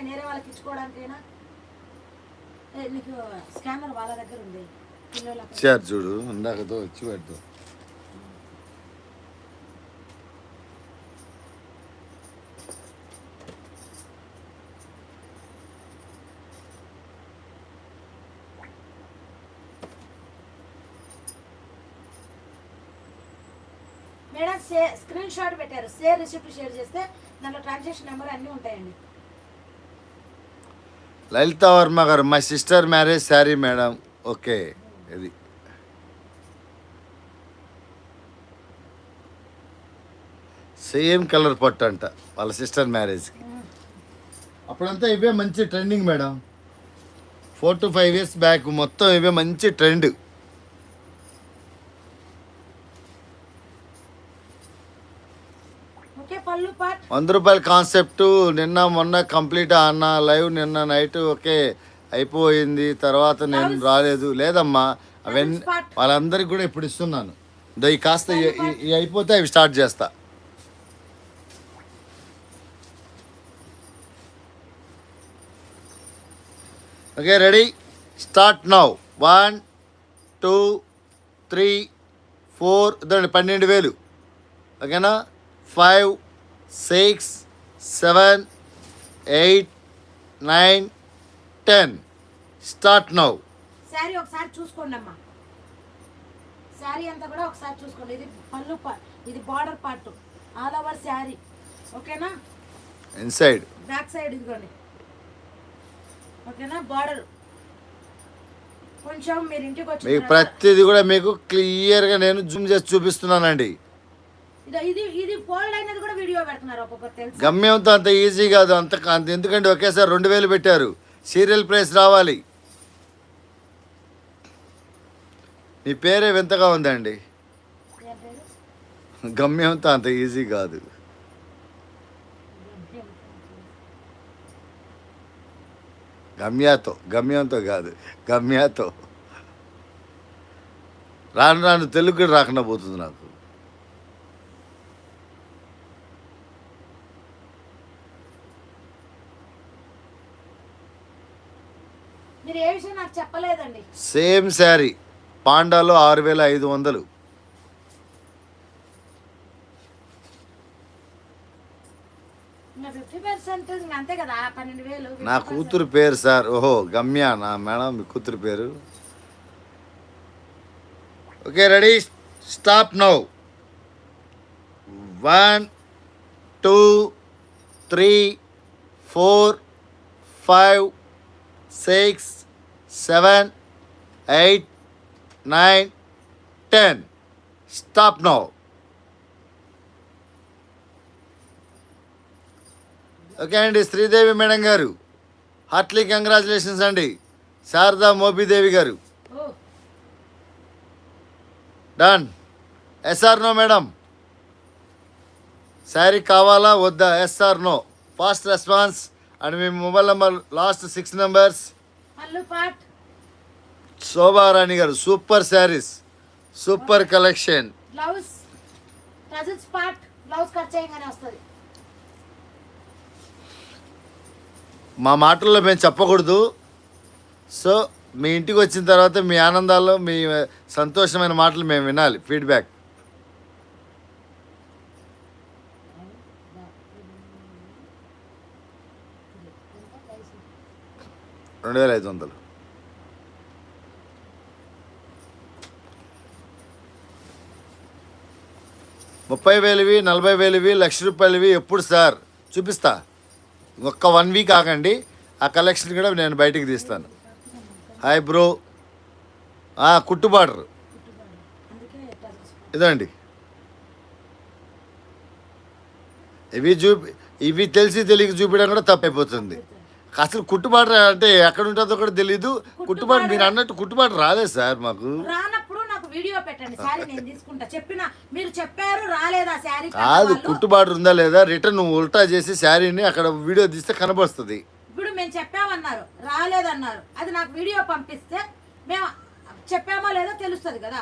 నేను వేరే వాళ్ళకి ఇచ్చుకోవడానికైనా? నీకు స్కానర్ వాళ్ళ దగ్గర ఉంది. ఇచ్చారు చూడు ఇందాకతో వచ్చి పెట్టు మేడం సే స్క్రీన్ షాట్ పెట్టారు. షేర్ రిసిప్ట్ షేర్ చేస్తే దాంట్లో ట్రాన్సాక్షన్ నెంబర్ అన్నీ ఉంటాయండి. Lalitha Varma garu my sister marriage sari madam okay ఇది. సేమ్ కలర్ పట్టు అంట వాళ్ళ సిస్టర్ మ్యారేజ్కి అప్పుడంతా ఇవే మంచి trending madam four to five years back మొత్తం ఇవే మంచి ట్రెండ్ ఓకే పళ్ళు పాట్ వంద రూపాయల కాన్సెప్ట్. నిన్న మొన్న కంప్లీట్ అన్న లైవ్ నిన్న నైట్ ఓకే అయిపోయింది. తర్వాత నేను రాలేదు. లేదమ్మా అవన్నీ వాళ్ళందరికి కూడా ఇప్పుడు ఇస్తున్నాను. ఈ కాస్త అయిపోతే అవి స్టార్ట్ చేస్తా. Okay ready? Start now. One two three four ఇదండి పన్నెండు వేలు. ఓకేనా? Five six seven eight nine ten. Start now. Sari ఒకసారి చూసుకోండి అమ్మా శారీ అంతా కూడా ఒకసారి చూసుకోండి. ఇది పళ్ళు ఇది border part. All over sari. ఓకేనా? ఇన్సైడ్ బ్యాక్ సైడ్ ఇదిగోండి. ఓకేనా? బార్డర్. కొంచెం మీరు ఇంటికి వచ్చి ప్రతిదీ కూడా మీకు క్లియర్గా నేను జూమ్ చేసి చూపిస్తున్నానండి. ఇది ఇది ఫోల్డ్ అయినది కూడా వీడియో పెడుతున్నారు ఒక్కొక్కరు తెలుసు. గమ్యంతో అంత ఈజీ కాదు అంత అంత ఎందుకంటే ఒకేసారి రెండు వేలు పెట్టారు. సీరియల్ ప్రైస్ రావాలి. మీ పేరే వింతగా ఉందండి? గమ్యంతో అంత ఈజీ కాదు. గమ్యాతో గమ్యంతో కాదు గమ్యాతో. రాను రాను తెలుగు కూడా రాకుండా పోతుంది నాకు. మీరు ఏ విషయం నాకు చెప్పలేదండి. సేమ్ శారీ పాండాలో ఆరు వేల ఐదు వందలు. నా కూతురు పేరు సార్ ఓహో గమ్య నా మేడం మీ కూతురు పేరు. Okay ready stop now. One two three four five six seven eight nine ten. Stop now. Okay అండి Sridevi madam garu. Heartily congratulations అండి. Sharada మోబీదేవి garu. Done. Yes or no madam. Sari కావాలా వద్దా? Yes or no. Fast response. And me mobile number last six numbers. Shobharani garu super saris super collection. Blouse tassels part blouse cut చేయగానే వస్తుంది. మా మాటల్లో మేము చెప్పకూడదు. So మీ ఇంటికి వచ్చిన తర్వాత మీ ఆనందాల్లో మీ సంతోషమైన మాటలు మేము వినాలి. ఫీడ్బ్యాక్ రెండు వేల ఐదు వందలు. ముప్పై వేలువి నలభై వేలువి లక్ష రూపాయలవి ఎప్పుడు సార్? చూపిస్తా. ఒక్క వన్ వీక్ ఆగండి. ఆ కలెక్షన్ కూడా నేను బయటికి తీస్తాను. Hi bro. కుట్టు బార్డర్. ఇదండి. ఇవి చూపి ఇవి తెలిసి తెలియక చూపించడం కూడా తప్పైపోతుంది. అసలు కుట్టుబాటు అంటే ఎక్కడ ఉంటుందో కూడా తెలియదు కుట్టుబాటు మీరు అన్నట్టు కుట్టుబాటు రాలేదు సార్ మాకు. రానప్పుడు నాకు వీడియో పెట్టండి శారీ నేను తీసుకుంటా. చెప్పిన మీరు చెప్పారు రాలేదా శారీ? కాదు కుట్టుబాటు ఉందా లేదా? రిటర్న్ ఉల్టా చేసి శారీని అక్కడ వీడియో తీస్తే కనబడుతుంది. ఇప్పుడు మేము చెప్పామన్నారు రాలేదన్నారు. అది నాకు వీడియో పంపిస్తే మేము చెప్పామో లేదో తెలుస్తుంది కదా.